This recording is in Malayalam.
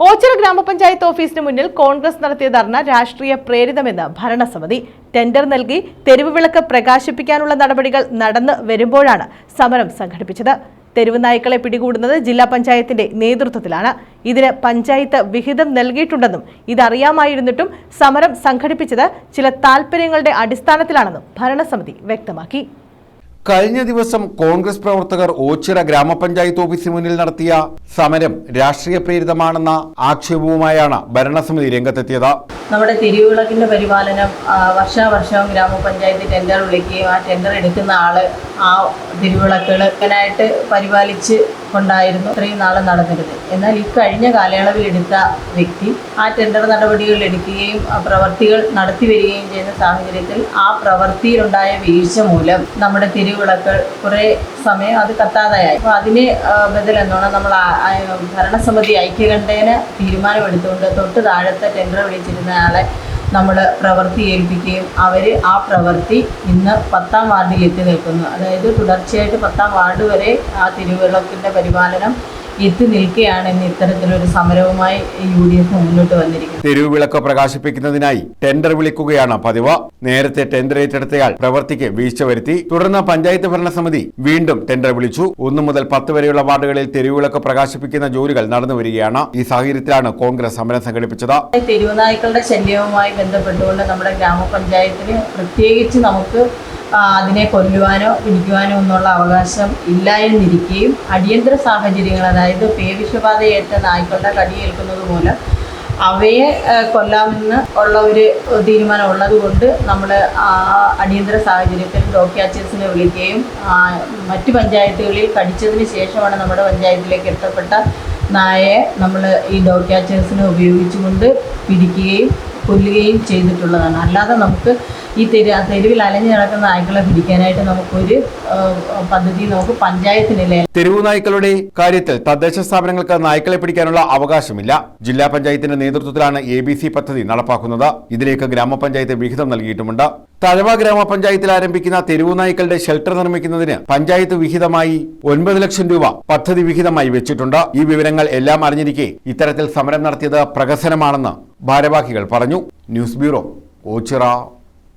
ഓച്ചിറ ഗ്രാമപഞ്ചായത്ത് ഓഫീസിന് മുന്നിൽ കോൺഗ്രസ് നടത്തിയ ധർണ രാഷ്ട്രീയ പ്രേരിതമെന്ന് ഭരണസമിതി. ടെൻഡർ നൽകി തെരുവ് വിളക്ക് പ്രകാശിപ്പിക്കാനുള്ള നടപടികൾ നടന്നു വരുമ്പോഴാണ് സമരം സംഘടിപ്പിച്ചത്. തെരുവ് നായ്ക്കളെ പിടികൂടുന്നത് ജില്ലാ പഞ്ചായത്തിന്റെ നേതൃത്വത്തിലാണ്. ഇതിന് പഞ്ചായത്ത് വിഹിതം നൽകിയിട്ടുണ്ടെന്നും ഇതറിയാമായിരുന്നിട്ടും സമരം സംഘടിപ്പിച്ചത് ചില താൽപര്യങ്ങളുടെ അടിസ്ഥാനത്തിലാണെന്നും ഭരണസമിതി വ്യക്തമാക്കി. കഴിഞ്ഞ ദിവസം കോൺഗ്രസ് പ്രവർത്തകർ ഓച്ചിറ ഗ്രാമപഞ്ചായത്ത് ഓഫീസിന് മുന്നിൽ നടത്തിയ സമരം രാഷ്ട്രീയ പ്രേരിതമാണെന്ന ആക്ഷേപവുമായാണ് ഭരണസമിതി രംഗത്തെത്തിയത്. നമ്മുടെ തിരുവിളക്കിന്റെ പരിപാലനം വർഷാവർഷവും വർഷാവർഷം ഗ്രാമപഞ്ചായത്ത് ടെൻഡർ വിളിക്കുകയും ആ ടെൻഡർ എടുക്കുന്ന ആൾ ആ തിരുവിളക്കുകൾ പരിപാലിച്ച് കൊണ്ടായിരുന്നു ഇത്രയും നാൾ നടന്നിരുന്നത്. എന്നാൽ ഈ കഴിഞ്ഞ കാലയളവിൽ എടുത്ത വ്യക്തി ആ ടെൻഡർ നടപടികൾ എടുക്കുകയും പ്രവർത്തികൾ നടത്തി വരികയും ചെയ്യുന്ന സാഹചര്യത്തിൽ ആ പ്രവൃത്തിയിലുണ്ടായ വീഴ്ച മൂലം നമ്മുടെ തിരുവിളക്കൾ കുറേ സമയം അത് കത്താതെയായി അപ്പോൾ അതിന് ബദലെന്നോണം നമ്മൾ ഭരണസമിതി ഐക്യകണ്ഠേന തീരുമാനമെടുത്തുകൊണ്ട് തൊട്ട് താഴത്തെ ടെൻഡർ വിളിച്ചിരുന്ന ആളെ നമ്മൾ പ്രവൃത്തി ഏൽപ്പിക്കുകയും അവർ ആ പ്രവൃത്തി ഇന്ന് പത്താം വാർഡിൽ എത്തി നിൽക്കുന്നു. അതായത് തുടർച്ചയായിട്ട് പത്താം വാർഡ് വരെ ആ തിരുവിളക്കിന്റെ പരിപാലനം എത്തി നിൽക്കുകയാണ് ഇന്ന് ഇത്തരത്തിലൊരു സമരവുമായി യു ഡി എഫ് മുന്നോട്ട് വന്നിരിക്കുന്നത്. തെരുവ് വിളക്ക് പ്രകാശിപ്പിക്കുന്നതിനായി ടെൻഡർ വിളിക്കുകയാണ് പതിവ്. നേരത്തെ ടെൻഡർ ഏറ്റെടുത്തയാൾ പ്രവർത്തിക്ക് വീഴ്ച വരുത്തി. തുടർന്ന് പഞ്ചായത്ത് ഭരണസമിതി വീണ്ടും ടെൻഡർ വിളിച്ചു. ഒന്നു മുതൽ പത്ത് വരെയുള്ള വാർഡുകളിൽ തെരുവ് വിളക്ക് പ്രകാശിപ്പിക്കുന്ന ജോലികൾ നടന്നു വരികയാണ്. ഈ സാഹചര്യത്തിലാണ് കോൺഗ്രസ് സമരം സംഘടിപ്പിച്ചത്. തെരുവുനായ്ക്കളുടെ ശല്യവുമായി ബന്ധപ്പെട്ടുകൊണ്ട് നമ്മുടെ ഗ്രാമപഞ്ചായത്തിന് പ്രത്യേകിച്ച് നമുക്ക് അതിനെ കൊല്ലുവാനോ പിടിക്കുവാനോ ഒന്നുള്ള അവകാശം ഇല്ല എന്നിരിക്കുകയും അടിയന്തര സാഹചര്യങ്ങൾ അതായത് പേവിഷബാധയേറ്റ നായ്ക്കളുടെ കടിയേൽക്കുന്നത് മൂലം അവയെ കൊല്ലാമെന്ന് ഉള്ള ഒരു തീരുമാനം ഉള്ളത് കൊണ്ട് നമ്മൾ അടിയന്തര സാഹചര്യത്തിൽ ഡോക്യാച്ചേഴ്സിനെ വിളിക്കുകയും ആ, മറ്റ് പഞ്ചായത്തുകളിൽ കടിച്ചതിന് ശേഷമാണ് നമ്മുടെ പഞ്ചായത്തിലേക്ക് എത്തപ്പെട്ട നായയെ നമ്മൾ ഈ ഡോഗ് ക്യാച്ചേഴ്സിനെ ഉപയോഗിച്ചുകൊണ്ട് പിടിക്കുകയും കൊല്ലുകയും ചെയ്തിട്ടുള്ളതാണ്. അല്ലാതെ നമുക്ക് ഈ തെരു തെരുവിൽ അലഞ്ഞു നടക്കുന്ന നായ്ക്കളെ പിടിക്കാനായിട്ട് നമുക്കൊരു പദ്ധതി നമുക്ക് പഞ്ചായത്തിനില്ല തെരുവു നായ്ക്കളുടെ കാര്യത്തിൽ തദ്ദേശ സ്ഥാപനങ്ങൾക്ക് നായ്ക്കളെ പിടിക്കാനുള്ള അവകാശമില്ല. ജില്ലാ പഞ്ചായത്തിന്റെ നേതൃത്വത്തിലാണ് എ ബി സി പദ്ധതി നടപ്പാക്കുന്നത്. ഇതിലേക്ക് ഗ്രാമപഞ്ചായത്ത് വിഹിതം നൽകിയിട്ടുമുണ്ട്. തഴവ ഗ്രാമപഞ്ചായത്തിൽ ആരംഭിക്കുന്ന തെരുവു നായ്ക്കളുടെ ഷെൽട്ടർ നിർമ്മിക്കുന്നതിന് പഞ്ചായത്ത് വിഹിതമായി ഒൻപത് ലക്ഷം രൂപ പദ്ധതി വിഹിതമായി വെച്ചിട്ടുണ്ട്. ഈ വിവരങ്ങൾ എല്ലാം അറിഞ്ഞിരിക്കെ ഇത്തരത്തിൽ സമരം നടത്തിയത് പ്രഹസനമാണെന്ന് ഭാരവാഹികൾ പറഞ്ഞു. News bureau Ochira.